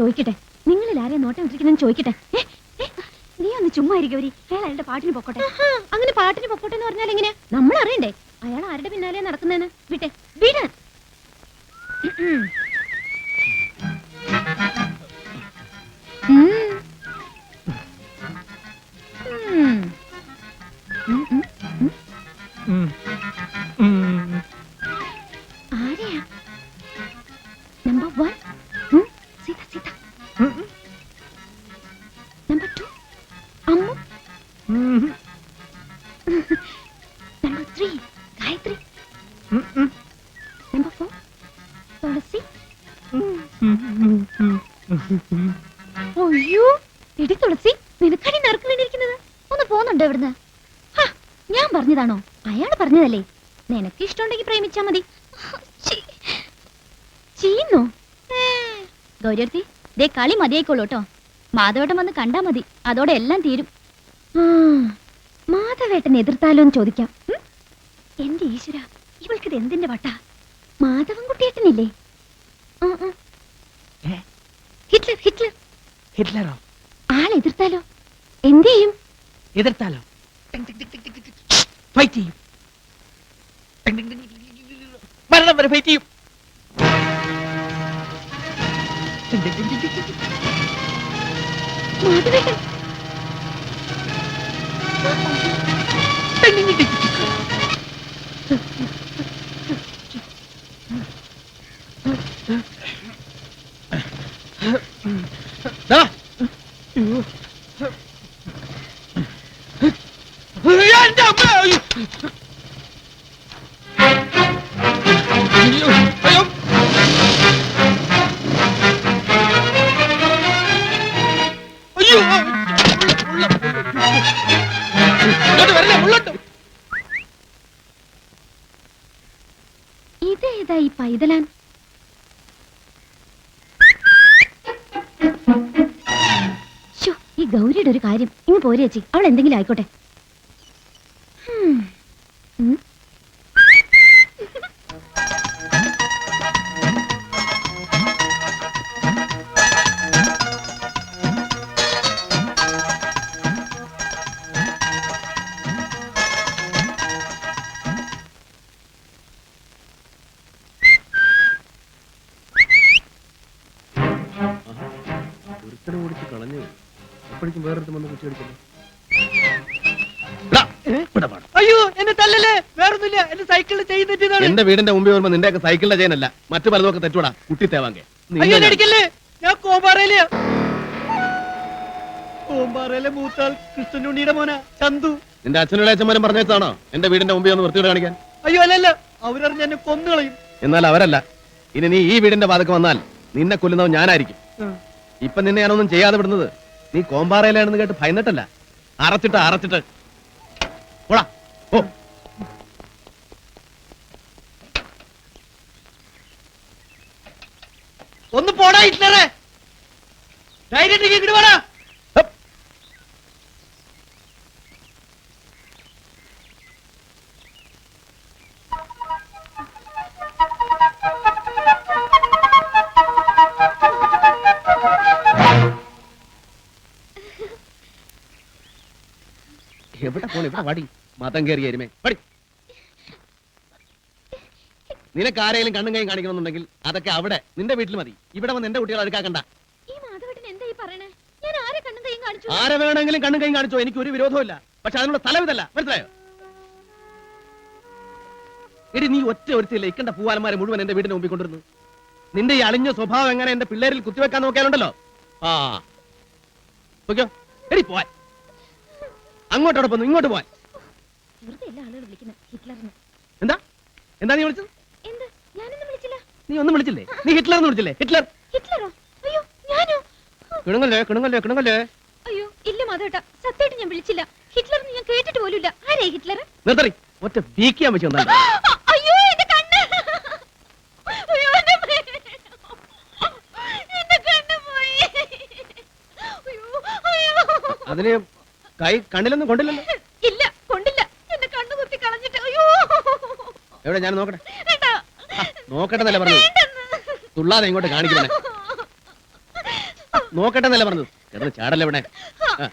ചോദിക്കട്ടെ? നിങ്ങളിൽ ആരെയും നോട്ടം ഇട്ടിരിക്കുന്നെന്ന് ചോദിക്കട്ടെ? നീ ഒന്ന് ചുമ്മാ ഇരിക്കും ഗൗരി അയാൾ അയാളുടെ പാട്ടിന് പൊക്കോട്ടെ. അങ്ങനെ പാട്ടിന് പൊക്കോട്ടെ എന്ന് പറഞ്ഞാൽ എങ്ങനെയാ? നമ്മൾ അറിയണ്ടേ? അയാൾ ആരുടെ പിന്നാലെ നടക്കുന്നതെന്ന്? വിട്ടെ. വിടാൻ ഉം. തുളസി. അയ്യോ എടി തുളസി നിനക്കടി നറുക്കുന്നിരിക്കുന്നത് ഒന്ന് പോന്നുണ്ടോ ഇവിടുന്ന്? ഞാൻ പറഞ്ഞതാണോ? അയാൾ പറഞ്ഞതല്ലേ? നിനക്ക് ഇഷ്ടമുണ്ടെങ്കിൽ പ്രേമിച്ചാ മതി. ഛീ. ചീന്നോ ഗൗരവത്തി ദേ കളി മതിയായിക്കോളൂ കേട്ടോ. മാധവേട്ടൻ വന്ന് കണ്ടാ മതി. അതോടെ എല്ലാം തീരും. മാധവേട്ടൻ എതിർത്താലോ എന്ന് ചോദിക്കാം? എന്റെ ഈശ്വര ഇവൾക്കിത് എന്തിന്റെ വട്ട? മാധവൻ കുട്ടിയേട്ടനില്ലേ ആ, ആ. ഏ? ഹിറ്റ്ലർ ഹിറ്റ്ലർ ഹിറ്റ്ലറോ ആൾ എതിർത്താലോ എന്ത് ചെയ്യും എതിർത്താലോ ഫൈറ്റ് ചെയ്യും മരണം വരെ ഫൈറ്റ് ചെയ്യും മാധവേട്ടൻ എന്റെ അമ്മ! അയ്യോ! അയ്യോ! അയ്യോ! ഉള്ള, ഉള്ള. ഇങ്ങോട്ട് വരല്ലേ, ഉള്ളോട്ട്. ഇതേതാ ഈ പൈതലാൻ ഈ ഗൗരിയുടെ ഒരു കാര്യം ഇങ്ങ് പോരേച്ചി അവൾ എന്തെങ്കിലും ആയിക്കോട്ടെ. ഒരുത്തനെ ഓടിച്ച് കളഞ്ഞു അപ്പോഴേക്കും വേറൊരുത്തം വന്ന് കുറ്റി അടിക്കുന്നു. അയ്യോ എന്നെ തല്ലല്ലേ? വേറൊന്നുമില്ല എന്റെ സൈക്കിളിൽ എന്റെ വീടിന്റെ മുമ്പിൽ വരുമ്പോ നിന്റെ സൈക്കിളിന്റെ ചെയ്യാനല്ല മറ്റു പലതൊക്കെ തെറ്റൂടാ. കുട്ടി തേവാങ്കെ. അയ്യോ എന്നെ അടിക്കല്ലേ? ഞാൻ കോമ്പാറയിൽ. കോമ്പാറയിലെ മൂത്താൾ കൃഷ്ണനുണ്ണിയുടെ മോന ചന്തു. നിന്റെ അച്ഛനും അച്ഛന്മാരും പറഞ്ഞാണോ എന്റെ വീടിന്റെ മുമ്പിൽ ഒന്ന് വൃത്തിയോട് കാണിക്കാൻ. അയ്യോ അല്ലല്ല. അവരറിഞ്ഞ എന്നെ കൊന്നു കളയും എന്നാൽ അവരല്ല. ഇനി നീ ഈ വീടിന്റെ വാതക്ക് വന്നാൽ നിന്നെ കൊല്ലുന്നവൻ ഞാനായിരിക്കും. ഇപ്പൊ നിന്നെ ഞാനൊന്നും ചെയ്യാതെ വിടുന്നത്. നീ കോമ്പാറയിലാണെന്ന് കേട്ട് ഭയന്നിട്ടല്ല. അറച്ചിട്ട് അറച്ചിട്ട്. പോടാ ഓ ഒന്ന് പോടാ ഹിറ്റ്ലറെ. ധൈര്യം ഇങ്ങോട്ട് പോടാ എവിടെ പോണ? ഇവിടെ വടി. മതം കയറി എരുമേ. വടി. നിനക്ക് ആരെങ്കിലും കണ്ണും കൈ കാണിക്കണമെന്നുണ്ടെങ്കിൽ അതൊക്കെ അവിടെ. നിന്റെ വീട്ടിൽ മതി. ഇവിടെ വന്ന് എന്റെ കുട്ടികളെ അടുക്കാക്കണ്ട ഈ മാധവേട്ടൻ എന്താ ഈ പറയണേ? ഞാൻ ആരെ കണ്ണും കൈയും കാണിച്ചു? ആരെ വേണമെങ്കിലും കണ്ണും കൈയും കാണിച്ചോ? എനിക്ക് ഒരു വിരോധമില്ല പക്ഷെ അതിനുള്ള സ്ഥലം ഇതല്ല മനസ്സിലായോ? എടി നീ ഒറ്റ ഒരുത്തില്ല ഇക്കണ്ട പൂവാലന്മാരെ മുഴുവൻ എന്റെ വീടിന് മുമ്പിൽ കൊണ്ടിരുന്നു നിന്റെ ഈ അളിഞ്ഞ സ്വഭാവം എങ്ങനെ എന്റെ പിള്ളേരിൽ കുത്തിവെക്കാൻ നോക്കിയാലുണ്ടല്ലോ? ആ. ഓക്കെ എടി പോവാൻ. അങ്ങോട്ടോടൊപ്പം ഇങ്ങോട്ട് പോവാൻ. വെറുതെ എല്ലാ ആളുകൾ വിളിക്കുന്നത്. ഹിറ്റ്ലറിന്. എന്താ? എന്താ നീ വിളിച്ചത്? എന്ത്? ഞാനൊന്നും വിളിച്ചില്ല. നീ ഒന്നും വിളിച്ചില്ലേ? നീ ഹിറ്റ്ലർ എന്ന് വിളിച്ചില്ലേ? ഹിറ്റ്ലർ. ഹിറ്റ്ലറോ? അയ്യോ ഞാനോ? കിണുങ്ങല്ലേ കിണുങ്ങല്ലേ കിണുങ്ങല്ലേ? അയ്യോ ഇല്ല മാധവേട്ട. സത്യമായിട്ട് ഞാൻ വിളിച്ചില്ല. ഹിറ്റ്ലറിന് ഞാൻ കേട്ടിട്ട് പോലുമില്ല. ആരേ ഹിറ്റ്ലർ? നിർത്തറി ഒറ്റ വീക്കിയാൻ വെച്ച് വന്നാൽ അയ്യോ എന്റെ കണ്ണ്. അയ്യോ എന്റെ കണ്ണ് പോയി. അയ്യോ അയ്യോ. അതിന് കൈ കണ്ണിലൊന്നും കൊണ്ടില്ലല്ലോ. ഇല്ല കൊണ്ടില്ല. എന്റെ കണ്ണു കുത്തി കളഞ്ഞിട്ട്. അയ്യോ. എവിടെ? ഞാൻ നോക്കട്ടെ. വേണ്ട. നോക്കട്ടെ എന്നല്ല പറഞ്ഞു വേണ്ടെന്ന്. തുള്ളാതെ ഇങ്ങോട്ട് കാണിക്കണേ നോക്കട്ടെ എന്നല്ല പറഞ്ഞത്? കിടന്ന് ചാടല്ലേ ഇവിടെ? ആ.